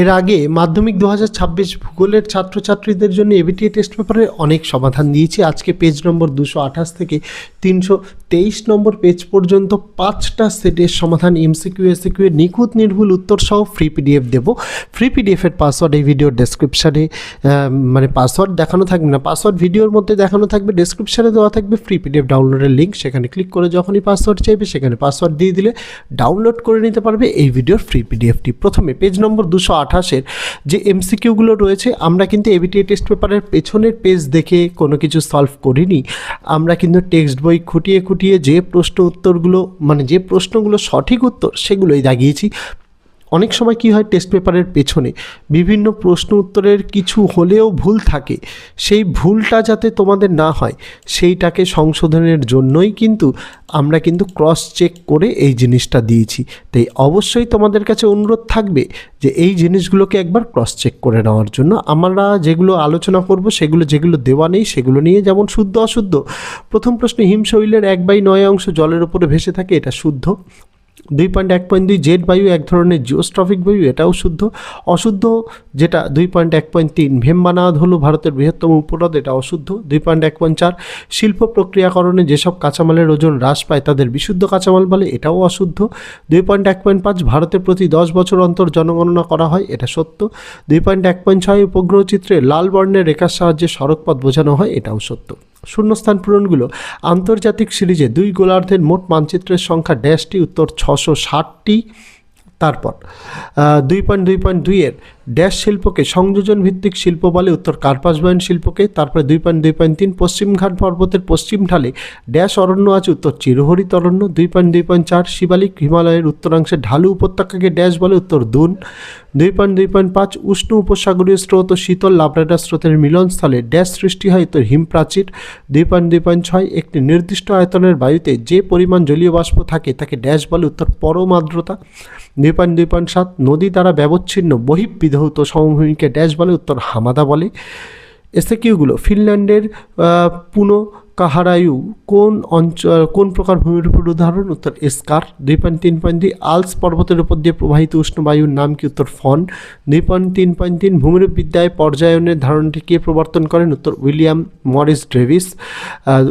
এর আগে মাধ্যমিক দু হাজার ছাব্বিশ ভূগোলের ছাত্রছাত্রীদের জন্য এবিটিএ টেস্ট পেপারে অনেক সমাধান দিয়েছি। আজকে পেজ নম্বর দুশো আঠাশ থেকে তিনশো তেইশ নম্বর পেজ পর্যন্ত পাঁচটা সেটের সমাধান এমসিকিউ এসিকিউ এর নিখুঁত, নির্ভুল উত্তর সহ ফ্রি পিডিএফ দেবো। ফ্রি পিডিএফের পাসওয়ার্ড এই ভিডিওর ডেসক্রিপশানে মানে পাসওয়ার্ড দেখানো থাকবে না। পাসওয়ার্ড ভিডিওর মধ্যে দেখানো থাকবে ডেসক্রিপশানে দেওয়া থাকবে ফ্রি পিডিএফ ডাউনলোডের লিঙ্ক সেখানে ক্লিক করে যখনই পাসওয়ার্ড চাইবে, সেখানে পাসওয়ার্ড দিয়ে দিলে ডাউনলোড করে নিতে পারবে এই ভিডিওর ফ্রি পিডিএফটি প্রথমে পেজ নম্বর দুশো আঠাশের যে এমসিকিউগুলো রয়েছে, আমরা কিন্তু এবিটিএ টেস্ট পেপারের পেছনের পেজ দেখে কোনো কিছু সলভ করিনি। আমরা কিন্তু টেক্সট বই খুঁটিয়ে খুঁটিয়ে যে প্রশ্ন উত্তরগুলো মানে যে প্রশ্নগুলো সঠিক উত্তর সেগুলোই দাগিয়েছি। অনেক সময় কি হয় টেস্ট পেপারের পেছনে বিভিন্ন প্রশ্ন উত্তরের কিছু হলেও ভুল থাকে, সেই ভুলটা যাতে তোমাদের না হয়, সেইটাকে সংশোধনের জন্যই কিন্তু আমরা কিন্তু ক্রস চেক করে এই জিনিসটা দিয়েছি। তাই অবশ্যই তোমাদের কাছে অনুরোধ থাকবে যে এই জিনিসগুলোকে একবার ক্রস চেক করে নেওয়ার জন্য। আমরা যেগুলো আলোচনা করব, সেগুলো যেগুলো দেওয়া নেই, সেগুলো নিয়ে যেমন শুদ্ধ অশুদ্ধ, প্রথম প্রশ্নে হিমশৈলের এক বাই নয় অংশ জলের উপরে ভেসে থাকে, এটা শুদ্ধ। দুই পয়েন্ট এক পয়েন্ট দুই জেড বায়ু, এক ধরনের জিওস্ট্রফিক বায়ু, এটাও শুদ্ধ। অশুদ্ধ যেটা দুই পয়েন্ট এক পয়েন্ট তিন ভীমবানাদ হলো ভারতের বৃহত্তম উপহ্রদ এটা অশুদ্ধ। দুই পয়েন্ট এক পয়েন্ট চার, শিল্প প্রক্রিয়াকরণে যেসব কাঁচামালের ওজন হ্রাস পায়, তাদের বিশুদ্ধ কাঁচামাল বলে, এটাও অশুদ্ধ। দুই পয়েন্ট এক পয়েন্ট পাঁচ ভারতের প্রতি দশ বছর অন্তর জনগণনা করা হয়, এটা সত্য। দুই পয়েন্ট এক পয়েন্ট ছয়, উপগ্রহ চিত্রে লাল বর্ণের রেখার সাহায্যে সড়কপথ বোঝানো হয়, এটাও সত্য। শূন্যস্থান পূরণগুলো আন্তর্জাতিক সিরিজে দুই গোলার্ধের মোট মানচিত্রের সংখ্যা ড্যাশটি উত্তর ছশো ষাটটি। তারপর দুই পয়েন্ট দুই পয়েন্ট দুইয়ের ড্যাশ শিল্পকে সংযোজন ভিত্তিক শিল্প বলে উত্তর কার্পাস বয়ন শিল্পকে, তারপরে দুই পয়েন্ট দুই পয়েন্ট তিন পশ্চিমঘাট পর্বতের পশ্চিম ঢালে ড্যাশ অরণ্য আছে উত্তর চিরহরিত অরণ্য, দুই পয়েন্ট দুই পয়েন্ট চার শিবালিক হিমালয়ের উত্তরাংশে ঢালু উপত্যকাকে ড্যাশ বলে উত্তর দুন, দুই পয়েন্ট দুই পয়েন্ট পাঁচ উষ্ণ উপসাগরীয় স্রোত ও শীতল লাবরেডা স্রোতের মিলনস্থলে ড্যাশ সৃষ্টি হয় উত্তর হিমপ্রাচীর দুই পয়েন্ট দুই পয়েন্ট ছয় একটি নির্দিষ্ট আয়তনের বায়ুতে যে পরিমাণ জলীয় বাষ্প থাকে তাকে ড্যাশ বলে উত্তর পরম আর্দ্রতা দুই পয়েন্ট সাত নদী দ্বারা ব্যবচ্ছিন্ন বহিঃবিধৌত সমভূমিকে ড্যাশ বলে, উত্তর হামাদা বলে। এসে কিউগুলো ফিনল্যান্ডের পুনো কাহারায়ু কোন অঞ্চল, কোন প্রকার ভূমির উপর উদাহরণ? উত্তর এসকার, দুই পয়েন্ট তিন পয়েন্ট দুই আলস পর্বতের উপর দিয়ে প্রবাহিত উষ্ণ বায়ুর নাম কি? উত্তর ফন। দুই পয়েন্ট তিন পয়েন্ট তিন, ভূমিরূপ বিদ্যায় পর্যায়নের ধারণটি কে প্রবর্তন করেন? উত্তর উইলিয়াম মরিস ড্রেভিস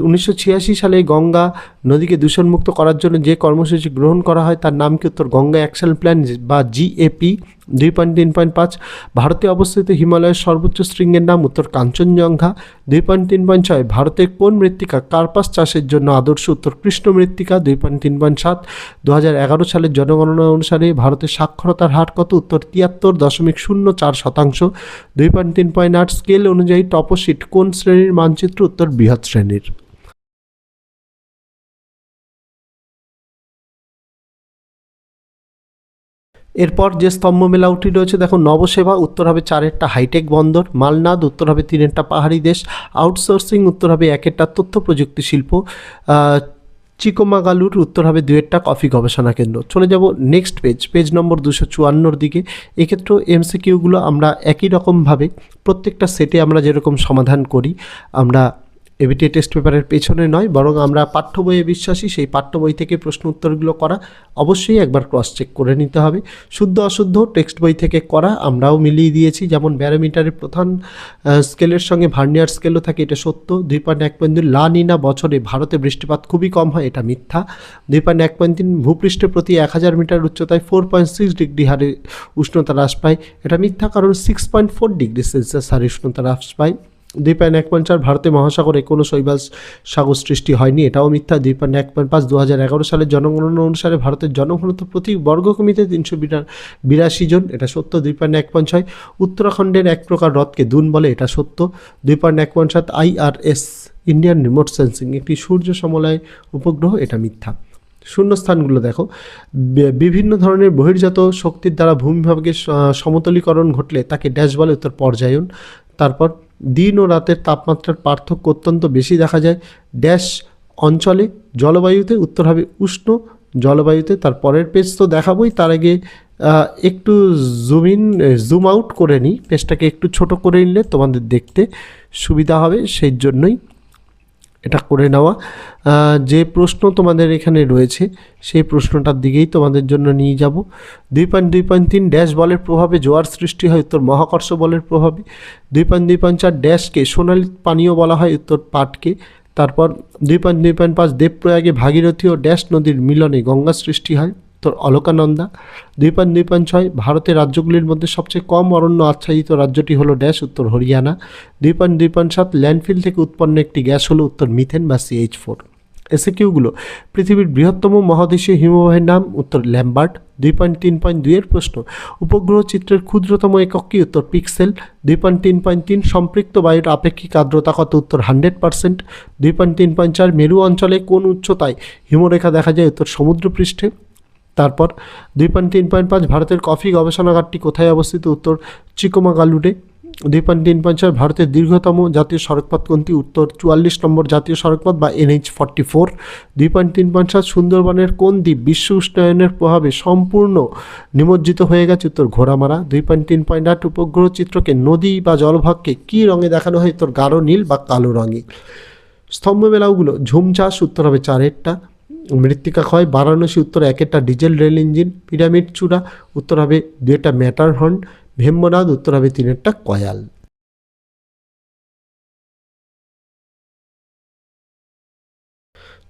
উনিশশো ছিয়াশি সালে গঙ্গা নদীকে দূষণমুক্ত করার জন্য যে কর্মসূচি গ্রহণ করা হয়, তার নাম কি? উত্তর গঙ্গা অ্যাকশন প্ল্যান বা জিএপি দুই পয়েন্ট তিন পয়েন্ট পাঁচ, ভারতে অবস্থিত হিমালয়ের সর্বোচ্চ শৃঙ্গের নাম উত্তর কাঞ্চনজঙ্ঘা। দুই পয়েন্ট তিন পয়েন্ট ছয় ভারতের কোন মৃত্তিকা কার্পাস চাষের জন্য আদর্শ উত্তর কৃষ্ণ মৃত্তিকা? দুই পয়েন্ট তিন পয়েন্ট সাত দু হাজার এগারো সালের জনগণনা অনুসারে ভারতের সাক্ষরতার হার কত? উত্তর তিয়াত্তর দশমিক শূন্য চার শতাংশ। দুই পয়েন্ট তিন পয়েন্ট আট, স্কেল অনুযায়ী টপোশিট কোন শ্রেণির মানচিত্র? উত্তর বৃহৎ শ্রেণির। এরপর যে স্তম্ভ মেলাউটি রয়েছে, দেখো নবসেবা, উত্তর হবে চারেরটা হাইটেক বন্দর, মালনাদ, উত্তর হবে তিনেরটা পাহাড়ি দেশ আউটসোর্সিং উত্তর হবে একেরটা তথ্য প্রযুক্তি শিল্প চিকোমাগালুর, উত্তর হবে দুয়েরটা কফি গবেষণা কেন্দ্র। চলে যাব নেক্সট পেজ পেজ নম্বর দুশো চুয়ান্নর দিকে। এক্ষেত্রেও এমসিকিউগুলো আমরা একই রকমভাবে প্রত্যেকটা সেটে আমরা যেরকম সমাধান করি, আমরা এবিটি টেস্ট পেপারের পেছনে নয়, বরং আমরা পাঠ্য বইয়ে বিশ্বাসী, সেই পাঠ্য বই থেকে প্রশ্ন উত্তরগুলো করা অবশ্যই একবার ক্রস চেক করে নিতে হবে। শুদ্ধ অশুদ্ধ টেক্সট বই থেকে করা আমরাও মিলিয়ে দিয়েছি, যেমন ব্যারোমিটারের প্রধান স্কেলের সঙ্গে ভার্নিয়ার স্কেলও থাকে, এটা সত্য। দুই পয়েন্ট এক পয়েন্ট দুই লা নিনা বছরে ভারতে বৃষ্টিপাত খুবই কম হয়, এটা মিথ্যা। দুই পয়েন্ট এক পয়েন্ট তিন ভূপৃষ্ঠে প্রতি এক হাজার মিটার উচ্চতায় ফোর পয়েন্ট সিক্স ডিগ্রি হারে উষ্ণতা হ্রাস পায়, এটা মিথ্যা, কারণ six point four degree Celsius হারে উষ্ণতা হ্রাস পায়। দুই এক পয়েন্ট চার ভারতে মহাসাগরে কোনো শৈবাল সাগর সৃষ্টি হয়নি, এটাও মিথ্যা। দুই পয়েন্ট এক পয়েন্ট পাঁচ দু হাজার এগারো সালের জনগণনা অনুসারে ভারতের জনঘনত্ব প্রতি বর্গ কিমিতে তিনশো বিরাশি জন, এটা সত্য। দুই পয়েন্ট এক পয়েন্ট ছয় উত্তরাখণ্ডের এক প্রকার হ্রদকে দুন বলে, এটা সত্য। দুই পয়েন্ট এক পয়েন্ট সাত আইআরএস ইন্ডিয়ান রিমোট সেন্সিং, একটি সূর্য সমলয় উপগ্রহ, এটা মিথ্যা। শূন্যস্থানগুলো দেখো। বিভিন্ন ধরনের বহির্জাত শক্তির দ্বারা ভূমিভাগের সমতলীকরণ ঘটলে তাকে ড্যাশ বলে, উত্তর পর্যায়ন। তারপর দিন ও রাতের তাপমাত্রার পার্থক্য অত্যন্ত বেশি দেখা যায়। ড্যাশ অঞ্চলে জলবায়ুতে, উত্তর হবে উষ্ণ জলবায়ুতে, তার পরের পেজ তো দেখাবই। তার আগে একটু জুম ইন জুম আউট করে নিই। পেজটাকে একটু ছোট করে নিলে তোমাদের দেখতে সুবিধা হবে, সেই জন্যই এটা করে নেওয়া। যে প্রশ্ন তোমাদের এখানে রয়েছে, সেই প্রশ্নটার দিকেই তোমাদের জন্য নিয়ে যাব। দুই পয়েন্ট দুই পয়েন্ট তিন, ড্যাশ বলের প্রভাবে জোয়ার সৃষ্টি হয় উত্তর মহাকর্ষ বলের প্রভাবে। দুই পয়েন্ট দুই পয়েন্ট চার, ড্যাশকে সোনালী পানীয় বলা হয় উত্তর পাটকে। তারপর দুই পয়েন্ট দুই পয়েন্ট পাঁচ, দেবপ্রয়াগে ভাগীরথী ও ড্যাশ নদীর মিলনে গঙ্গা সৃষ্টি হয়। উত্তর অলকানন্দা দুই পয়েন্ট দুই পয়েন্ট ছয়, ভারতের রাজ্যগুলির মধ্যে সবচেয়ে কম অরণ্য আচ্ছাদিত রাজ্যটি হলো ড্যাশ, উত্তর হরিয়ানা। দুই পয়েন্ট দুই পয়েন্ট সাত, ল্যান্ডফিল থেকে উৎপন্ন একটি গ্যাস হলো উত্তর মিথেন বা সিএইচ ফোর এসএকিউগুলো, পৃথিবীর বৃহত্তম মহাদেশীয় হিমবাহের নাম, উত্তর ল্যাম্বার্ট। দুই পয়েন্ট তিন পয়েন্ট দুইয়ের প্রশ্ন, উপগ্রহ চিত্রের ক্ষুদ্রতম একক কি, উত্তর পিক্সেল। দুই পয়েন্ট তিন পয়েন্ট তিন সম্পৃক্ত বায়ুর আপেক্ষিক আর্দ্রতা কত, উত্তর হান্ড্রেড পার্সেন্ট। দুই পয়েন্ট তিন পয়েন্ট চার, মেরু অঞ্চলে কোন উচ্চতায় হিমরেখা দেখা যায়, উত্তর সমুদ্রপৃষ্ঠে। তারপর দুই পয়েন্ট তিন পয়েন্ট পাঁচ, ভারতের কফি গবেষণাগারটি কোথায় অবস্থিত? উত্তর চিকোমাগালুরে দুই পয়েন্ট তিন পয়েন্ট চার, ভারতের দীর্ঘতম জাতীয় সড়কপথ কোনটি উত্তর চুয়াল্লিশ নম্বর জাতীয় সড়কপথ বা এনএইচ ফর্টি ফোর। দুই পয়েন্ট তিন পয়েন্ট সাত সুন্দরবনের কোন দ্বীপ বিশ্ব উষ্ণায়নের প্রভাবে সম্পূর্ণ নিমজ্জিত হয়ে গেছে? উত্তর ঘোড়ামারা। দুই পয়েন্ট তিন পয়েন্ট আট, উপগ্রহ চিত্রকে নদী বা জলভাগকে কী রঙে দেখানো হয়? উত্তর গাঢ় নীল বা কালো রঙে। স্তম্ভ মেলাওগুলো ঝুম চাষ উত্তর হবে চারেরটা মৃত্তিকা ক্ষয়, বারাণসী উত্তর একেটা ডিজেল রেল ইঞ্জিন, পিরামিড চূড়া, উত্তর হবে দুইটা ম্যাটার হর্ন ভেম্বনাদ, উত্তর হবে তিনেরটা কয়াল।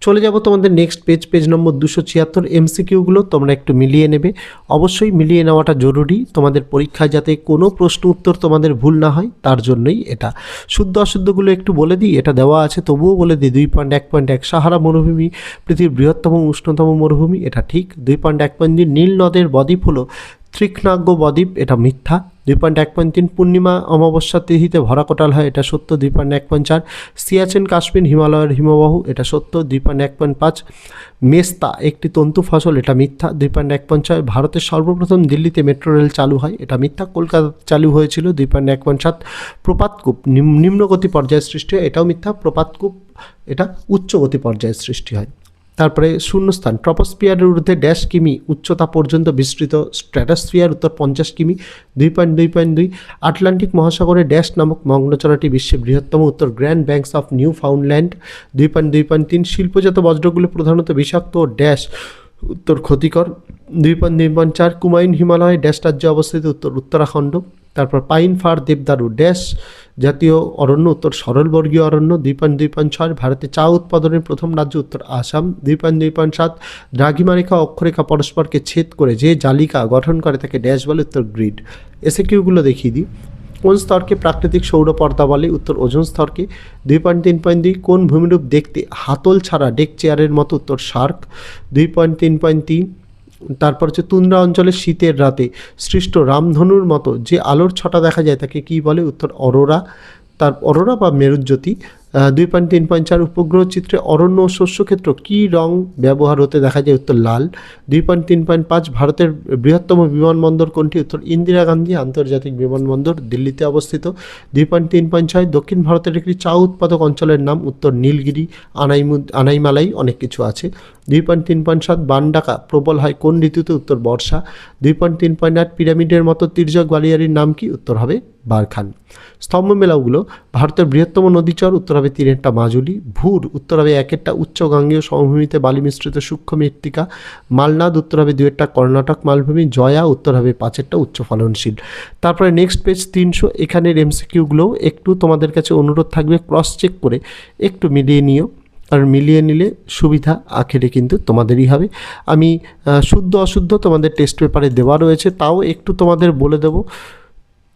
চলে যাব তোমাদের নেক্সট পেজ পেজ নম্বর দুশো ছিয়াত্তর এমসিকিউগুলো তোমরা একটু মিলিয়ে নেবে। অবশ্যই মিলিয়ে নেওয়াটা জরুরি। তোমাদের পরীক্ষায় যাতে কোনো প্রশ্ন উত্তর তোমাদের ভুল না হয়, তার জন্যই এটা। শুদ্ধ অশুদ্ধগুলো একটু বলে দিই, এটা দেওয়া আছে, তবুও বলে দিই, দুই পয়েন্ট এক পয়েন্ট এক সাহারা মরুভূমি, পৃথিবীর বৃহত্তম উষ্ণতম মরুভূমি, এটা ঠিক। দুই পয়েন্ট এক পয়েন্ট দুই নীল নদের বদ্বীপ হলো ত্রিকনাগ্য বদ্বীপ এটা মিথ্যা। দুই পয়েন্ট এক পয়েন্ট তিন, পূর্ণিমা অমাবস্যা তিথিতে ভরা কোটাল হয়, এটা সত্য। দুই পয়েন্ট এক পয়েন্ট চার, সিয়াচেন, কাশ্মীর, হিমালয়ের হিমবাহু, এটা সত্য। দুই পয়েন্ট এক পয়েন্ট পাঁচ, মেস্তা, একটি তন্তু ফসল, এটা মিথ্যা। দুই পয়েন্ট এক পয়েন্ট ছয়, ভারতের সর্বপ্রথম দিল্লিতে মেট্রো রেল চালু হয়, এটা মিথ্যা। কলকাতা চালু হয়েছিল, দুই পয়েন্ট এক পয়েন্ট সাত, প্রপাতকূপ নিম- নিম্নগতি পর্যায়ে সৃষ্টি হয়, এটাও মিথ্যা। প্রপাতকূপ, এটা উচ্চগতি পর্যায়ে সৃষ্টি হয়। তারপরে শূন্যস্থান। ট্রপোস্ফিয়ারের ঊর্ধ্বে ড্যাশ কিমি, উচ্চতা পর্যন্ত বিস্তৃত স্ট্র্যাটাসফিয়ার উত্তর পঞ্চাশ কিমি, দুই পয়েন্ট দুই পয়েন্ট দুই। আটলান্টিক মহাসাগরে ড্যাশ নামক মগ্নচরাটি বিশ্বের বৃহত্তম উত্তর Grand Banks of Newfoundland. দুই পয়েন্ট দুই পয়েন্ট তিন শিল্পজাত বজ্রগুলো প্রধানত বিষাক্ত ও ড্যাশ উত্তর ক্ষতিকর। দুই পয়েন্ট দুই পয়েন্ট চার কুমায়ুন হিমালয় ড্যাশ রাজ্যে অবস্থিত উত্তর উত্তরাখণ্ড। তারপর পাইন ফার দেবদারু ড্যাশ, জাতীয় অরণ্য উত্তর সরলবর্গীয় অরণ্য, দুই পয়েন্ট দুই পয়েন্ট ছয়, ভারতে চা উৎপাদনের প্রথম রাজ্য উত্তর আসাম, দুই পয়েন্ট দুই পয়েন্ট সাত দ্রাঘিমা রেখা অক্ষরেখা পরস্পরকে ছেদ করে যে জালিকা গঠন করে তাকে ড্যাশ বলে উত্তর গ্রিড। এসে কিউগুলো দেখিয়ে দিই। কোন স্তরকে প্রাকৃতিক সৌর পর্দা বলে? উত্তর ওজন স্তরকে। দুই পয়েন্ট তিন পয়েন্ট দুই, কোন ভূমিরূপ দেখতে হাতল ছাড়া ডেক চেয়ারের মতো? উত্তর শার্ক। দুই পয়েন্ট তিন পয়েন্ট তিন তারপর হচ্ছে তুন্দ্রা অঞ্চলের শীতের রাতে সৃষ্ট রামধনুর মতো যে আলোর ছটা দেখা যায় তাকে কী বলে? উত্তর, অরোরা। তার অরোরা বা মেরুজ্যোতি। দুই পয়েন্ট তিন পয়েন্ট চার উপগ্রহ চিত্রে অরণ্য ও শস্যক্ষেত্র কী রং ব্যবহার হতে দেখা যায়? উত্তর, লাল। দুই পয়েন্ট তিন পয়েন্ট পাঁচ ভারতের বৃহত্তম বিমানবন্দর কোনটি? উত্তর, ইন্দিরা গান্ধী আন্তর্জাতিক বিমানবন্দর দিল্লিতে অবস্থিত। দুই পয়েন্ট তিন পয়েন্ট ছয় দক্ষিণ ভারতের একটি চা উৎপাদক অঞ্চলের নাম উত্তর, নীলগিরি আনাইমু আনাইমালাই অনেক কিছু আছে। দুই পয়েন্ট তিন পয়েন্ট সাত বানডাকা প্রবল হয় কোন ঋতুতে উত্তর বর্ষা? দুই পয়েন্ট তিন পয়েন্ট আট পিরামিডের মতো তির্যক বালিয়ারির নাম কি? উত্তর হবে বারখান। স্তম্ভ মেলাগুলো, ভারতের বৃহত্তম নদীচর, উত্তর হবে তিনেরটা মাজুলি। ভুর, উত্তর হবে একেরটা উচ্চ গাঙ্গেয় সমভূমিতে বালি মিশ্রিত সূক্ষ্ম মৃত্তিকা। মালনাদ, উত্তর হবে দুয়েরটা কর্ণাটক মালভূমি। জয়া, উত্তর হবে পাঁচেরটা উচ্চ ফলনশীল। তারপরে নেক্সট পেজ তিনশো। এখানের এমসিকিউগুলোও একটু তোমাদের কাছে অনুরোধ থাকবে ক্রস চেক করে একটু মিলিয়ে নিও। আর মিলিয়ে নিলে সুবিধা আখেরে কিন্তু তোমাদেরই হবে। আমি শুদ্ধ অশুদ্ধ তোমাদের টেস্ট পেপারে দেওয়া রয়েছে, তাও একটু তোমাদের বলে দেবো।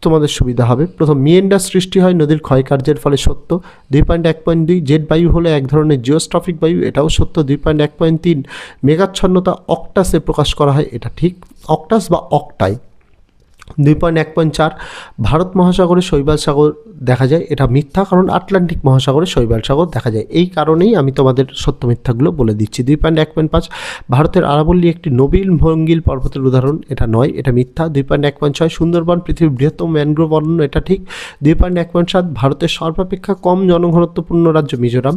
তোমাদের সুবিধা হবে। প্রথম মিয়েন্ডার সৃষ্টি হয় নদীর ক্ষয়কার্যের ফলে সত্য। দুই পয়েন্ট এক পয়েন্ট দুই, জেট বায়ু হলো এক ধরনের জিওস্ট্রফিক বায়ু, এটাও সত্য। দুই পয়েন্ট এক পয়েন্ট তিন, মেঘাচ্ছন্নতা অক্টাসে প্রকাশ করা হয়, এটা ঠিক। অক্টাস বা অক্টাই। দুই পয়েন্ট এক পয়েন্ট চার, ভারত মহাসাগরে শৈবাল সাগর দেখা যায়। এটা মিথ্যা, কারণ আটলান্টিক মহাসাগরে শৈবাল সাগর দেখা যায়। এই কারণেই আমি তোমাদের সত্য মিথ্যাগুলো বলে দিচ্ছি। দুই পয়েন্ট এক পয়েন্ট পাঁচ, ভারতের আরাবল্লী একটি নবীন ভঙ্গিল পর্বতের উদাহরণ। এটা নয়, এটা মিথ্যা। দুই পয়েন্ট এক পয়েন্ট ছয়, সুন্দরবন পৃথিবীর বৃহত্তম ম্যানগ্রোভ অরণ্য এটা ঠিক। দুই পয়েন্ট এক পয়েন্ট সাত, ভারতের সর্বাপেক্ষা কম জনঘনত্বপূর্ণ রাজ্য মিজোরাম,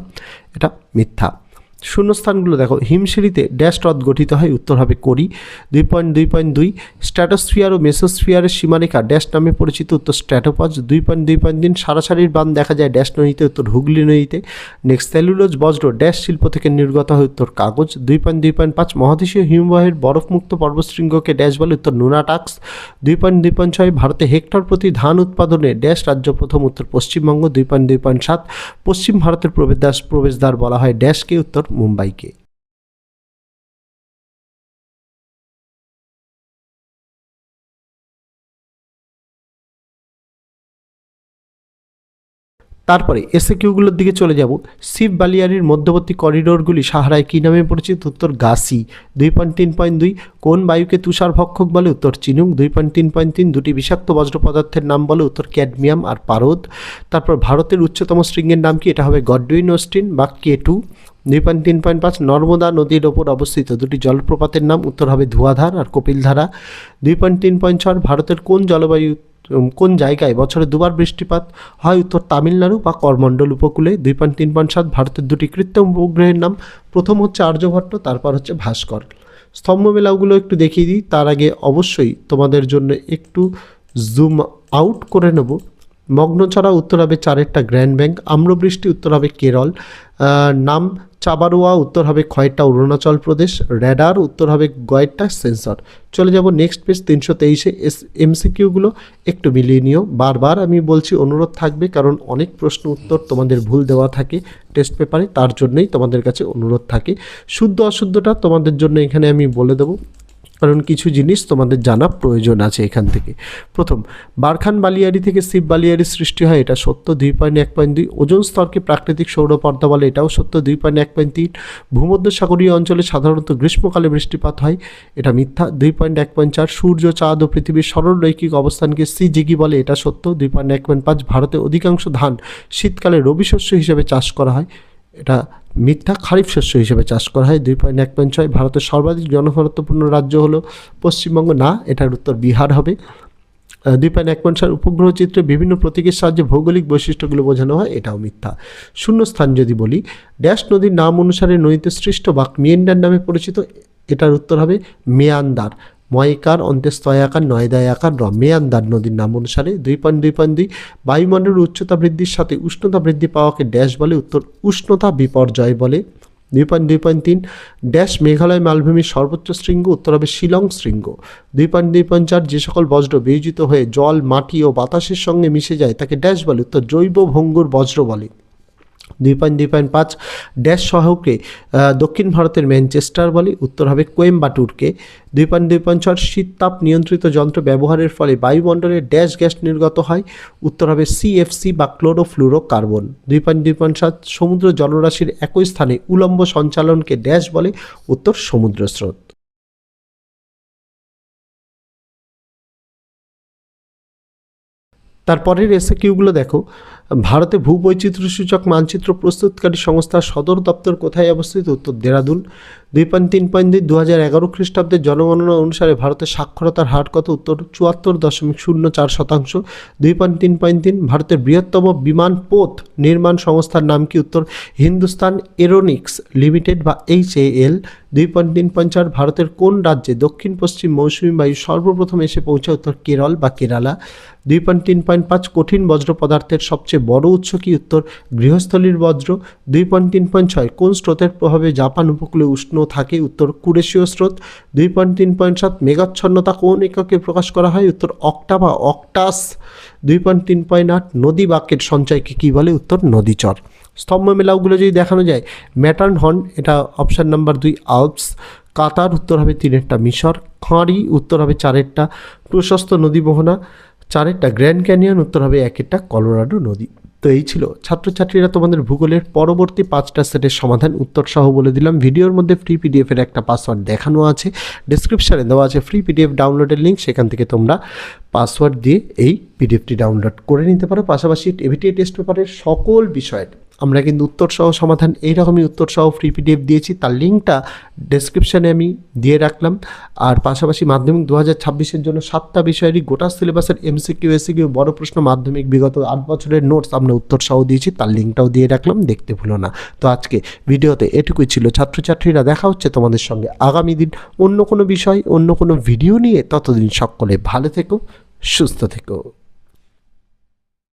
এটা মিথ্যা। শূন্যস্থানগুলো দেখো, হিমশিরিতে ড্যাশ হ্রদ গঠিত হয়, উত্তর হবে করি। দুই পয়েন্ট দুই পয়েন্ট দুই স্ট্র্যাটোস্ফিয়ার ও মেসোস্ফিয়ারের সীমারেখা ড্যাশ নামে পরিচিত উত্তর স্ট্র্যাটোপজ দুই পয়েন্ট দুই পয়েন্ট তিন, সারাসারির বান দেখা যায় ড্যাশ নদীতে, উত্তর হুগলি নদীতে। নেক্সট সেলুলোজ বজ্র ড্যাশ শিল্প থেকে নির্গত হয় উত্তর কাগজ। দুই পয়েন্ট দুই পয়েন্ট পাঁচ, মহাদেশীয় হিমবাহের বরফমুক্ত পর্বশৃঙ্গকে ড্যাশ বলে উত্তর নুনাটাক্স। দুই পয়েন্ট দুই পয়েন্ট ছয়, ভারতে হেক্টর প্রতি ধান উৎপাদনে ড্যাশ রাজ্য প্রথম, উত্তর পশ্চিমবঙ্গ। দুই পয়েন্ট দুই পয়েন্ট সাত, পশ্চিম ভারতের প্রবেশদ্বার প্রবেশদ্বার বলা হয় ড্যাশকে উত্তর मुंबई के। তারপরে এসে কিউগুলোর দিকে চলে যাব। শিব বালিয়ারির মধ্যবর্তী করিডোরগুলি সাহারায় কী নামে পরিচিত? উত্তর গাসি, দুই পয়েন্ট তিন পয়েন্ট দুই। কোন বায়ুকে তুষার ভক্ষক বলে? উত্তর চিনুক, দুই পয়েন্ট তিন পয়েন্ট তিন। দুটি বিষাক্ত বজ্র পদার্থের নাম বলে উত্তর ক্যাডমিয়াম আর পারদ। তারপর ভারতের উচ্চতম শৃঙ্গের নাম কি? এটা হবে গডউইন অস্টিন বা কে টু। দুই পয়েন্ট তিন পয়েন্ট পাঁচ, নর্মদা নদীর ওপর অবস্থিত। দুটি জলপ্রপাতের নাম উত্তর হবে ধোয়াধার আর কপিলধারা। দুই পয়েন্ট তিন পয়েন্ট ছয়, ভারতের কোন জলবায়ু কোন জায়গায় বছরে দুবার বৃষ্টিপাত হয়? উত্তর তামিলনাড়ু বা করমণ্ডল উপকূলে দুই পয়েন্ট তিন পয়েন্ট সাত ভারতের দুটি কৃত্রিম উপগ্রহের নাম। প্রথম হচ্ছে আর্যভট্ট, তারপর হচ্ছে ভাস্কর। স্তম্ভ মেলাগুলো একটু দেখিয়ে দিই। তার আগে অবশ্যই তোমাদের জন্য একটু জুম আউট করে নেব। মগ্নছড়া উত্তর হবে চারেরটা গ্র্যান্ড ব্যাংক, আম্রবৃষ্টি উত্তর হবে কেরল। নাম চাবারোয়া, উত্তর হবে খয়েরটা অরুণাচল প্রদেশ, র্যাডার, উত্তর হবে গয়েরটা সেন্সর। চলে যাব নেক্সট পেজ তিনশো তেইশে এস, এমসিকিউগুলো। একটু মিলিয়ে নিও। বারবার আমি বলছি, অনুরোধ থাকবে, কারণ অনেক প্রশ্ন উত্তর তোমাদের ভুল দেওয়া থাকে টেস্ট পেপারে তার জন্যই তোমাদের কাছে অনুরোধ থাকে। শুদ্ধ অশুদ্ধটা তোমাদের জন্য এখানে আমি বলে দেবো। কারণ কিছু জিনিস তোমাদের জানা প্রয়োজন আছে এখান থেকে। প্রথম, বারখান বালিয়ারি থেকে শিব বালিয়ারি সৃষ্টি হয়, এটা সত্য দুই পয়েন্ট এক পয়েন্ট দুই। ওজন স্তরকে প্রাকৃতিক সৌরপর্দা বলে, এটাও সত্য দুই পয়েন্ট এক পয়েন্ট তিন। ভূমধ্যসাগরীয় অঞ্চলে সাধারণত গ্রীষ্মকালে বৃষ্টিপাত হয়, এটা মিথ্যা, দুই পয়েন্ট এক পয়েন্ট চার। সূর্য, চাঁদ ও পৃথিবীর সরলরৈখিক অবস্থানকে সি জিগি বলে, এটা সত্য, দুই পয়েন্ট এক পয়েন্ট পাঁচ। ভারতে অধিকাংশ ধান শীতকালে রবি শস্য হিসেবে চাষ করা হয়। এটা মিথ্যা খারিফ শস্য হিসেবে চাষ করা হয়। দুই পয়েন্ট এক পয়েন্ট ছয় ভারতের সর্বাধিক জনঘনত্বপূর্ণ রাজ্য হলো পশ্চিমবঙ্গ। না, এটার উত্তর বিহার হবে। দুই পয়েন্ট এক পয়েন্ট উপগ্রহ চিত্রে বিভিন্ন প্রতীকের সাহায্যে ভৌগোলিক বৈশিষ্ট্যগুলো বোঝানো হয়, এটাও মিথ্যা। শূন্যস্থান যদি বলি, ড্যাশ নদীর নাম অনুসারে নদীতে সৃষ্ট বাক মিয়েন্ডার নামে পরিচিত। এটার উত্তর হবে মেয়ান্দার। ময়কার অন্ত্যস্তয়াকার নয়দায়াকার র মেয়ান্দার নদীর নাম অনুসারে দুই পয়েন্ট দুই পয়েন্ট দুই বায়ুমণ্ডলের উচ্চতা বৃদ্ধির সাথে উষ্ণতা বৃদ্ধি পাওয়াকে ড্যাশ বলে, উত্তর উষ্ণতা বিপর্যয় বলে। দুই পয়েন্ট দুই পয়েন্ট তিন, ড্যাশ মেঘালয় মালভূমির সর্বোচ্চ শৃঙ্গ, উত্তর হবে শিলং শৃঙ্গ। দুই পয়েন্ট দুই পয়েন্ট চার, যে সকল বজ্র বিয়োজিত হয়ে জল, মাটি ও বাতাসের সঙ্গে মিশে যায়, তাকে ড্যাশ বলে, উত্তর জৈব ভঙ্গুর বজ্র বলে। দুই পয়েন্ট দুই পয়েন্ট পাঁচ। ড্যাশ সহকে দক্ষিণ ভারতের ম্যানচেস্টার বলে, উত্তর হবে কোয়েম্বাটুরকে। দুই পয়েন্ট দুই পয়েন্ট ছয়, শীত তাপ নিয়ন্ত্রিত যন্ত্র ব্যবহারের ফলে বায়ুমণ্ডলে ড্যাশ গ্যাস নির্গত হয়। উত্তর হবে সিএফসি বা ক্লোরোফ্লুরো কার্বন দুই পয়েন্ট দুই পয়েন্ট সাত, সমুদ্র জলরাশির একই স্থানে উলম্ব সঞ্চালনকে ড্যাশ বলে, উত্তর সমুদ্র স্রোত। তারপরের এসে কিউগুলো দেখো। ভারতে ভূবৈচিত্র্য সূচক মানচিত্র প্রস্তুতকারী সংস্থার সদর দপ্তর কোথায় অবস্থিত? উত্তর, দেরাদুন। দুই পয়েন্ট তিন পয়েন্ট দুই দু হাজার এগারো খ্রিস্টাব্দের জনগণনা অনুসারে ভারতের সাক্ষরতার হার কত? উত্তর, চুয়াত্তর দশমিক শূন্য চার শতাংশ। দুই পয়েন্ট তিন পয়েন্ট তিন ভারতের বৃহত্তম বিমান পথ নির্মাণ সংস্থার নাম কি? উত্তর, হিন্দুস্তান এরোনিক্স লিমিটেড বা এইচ এ এল। দুই পয়েন্ট তিন পয়েন্ট চার ভারতের কোন রাজ্যে দক্ষিণ পশ্চিম মৌসুমী বায়ু সর্বপ্রথম এসে পৌঁছায়? উত্তর, কেরল বা কেরালা। দুই পয়েন্ট তিন পয়েন্ট পাঁচ কঠিন বজ্র পদার্থের সবচেয়ে বড় উৎস কি উত্তর? গৃহস্থলীর বজ্র, দুই পয়েন্ট তিন পয়েন্ট ছয়। কোন স্রোতের প্রভাবে জাপান উপকূলে উষ্ণ থাকে? উত্তর, কুরেশীয় স্রোত। দুই পয়েন্ট তিন পয়েন্ট সাত, মেঘাচ্ছন্নতা কোন এককে প্রকাশ করা হয়? উত্তর, অক্টা বা অক্টাস। দুই পয়েন্ট তিন পয়েন্ট আট, নদী বাক্যের সঞ্চয়কে কী বলে? উত্তর নদীচর স্তম্ভ মেলাগুলো যদি দেখানো যায়, ম্যাটার্ন হর্ন, এটা অপশান নাম্বার দুই, আলপস। কাতার উত্তর হবে তিনেরটা মিশর। খাঁড়ি উত্তর হবে চারেরটা। প্রশস্ত নদী মোহনা চারেরটা গ্র্যান্ড ক্যানিয়ন, উত্তর হবে একেরটা কলোরাডো নদী। তো এই ছিল ছাত্রছাত্রীরা তোমাদের ভূগোলের পরবর্তী পাঁচটা সেটের সমাধান, উত্তর সহ বলে দিলাম। ভিডিওর মধ্যে ফ্রি পিডিএফের একটা পাসওয়ার্ড দেখানো আছে ডিসক্রিপশানে দেওয়া আছে ফ্রি পিডিএফ ডাউনলোডের লিঙ্ক সেখান থেকে তোমরা পাসওয়ার্ড দিয়ে এই পিডিএফটি ডাউনলোড করে নিতে পারো। পাশাপাশি এভিটিএ টেস্ট পেপারের সকল বিষয়ের আমরা কিন্তু উত্তর সহ সমাধান, এইরকমই উত্তর সহ ফ্রি পিডিএফ দিয়েছি। তার লিঙ্কটা ডেসক্রিপশানে আমি দিয়ে রাখলাম। আর পাশাপাশি মাধ্যমিক দু হাজার ছাব্বিশের জন্য সাতটা বিষয়েরই গোটা সিলেবাসের এমসিকিউ এসিকিউ বড় প্রশ্ন, মাধ্যমিক, বিগত আট বছরের নোটস আমরা উত্তর সহ দিয়েছি। তার লিঙ্কটাও দিয়ে রাখলাম, দেখতে ভুলো না। তো আজকে ভিডিওতে এটুকুই ছিল। ছাত্রছাত্রীরা দেখা হচ্ছে তোমাদের সঙ্গে আগামী দিন অন্য কোনো বিষয়, অন্য কোনো ভিডিও নিয়ে। ততদিন সকলে ভালো থেকো, সুস্থ থেকো।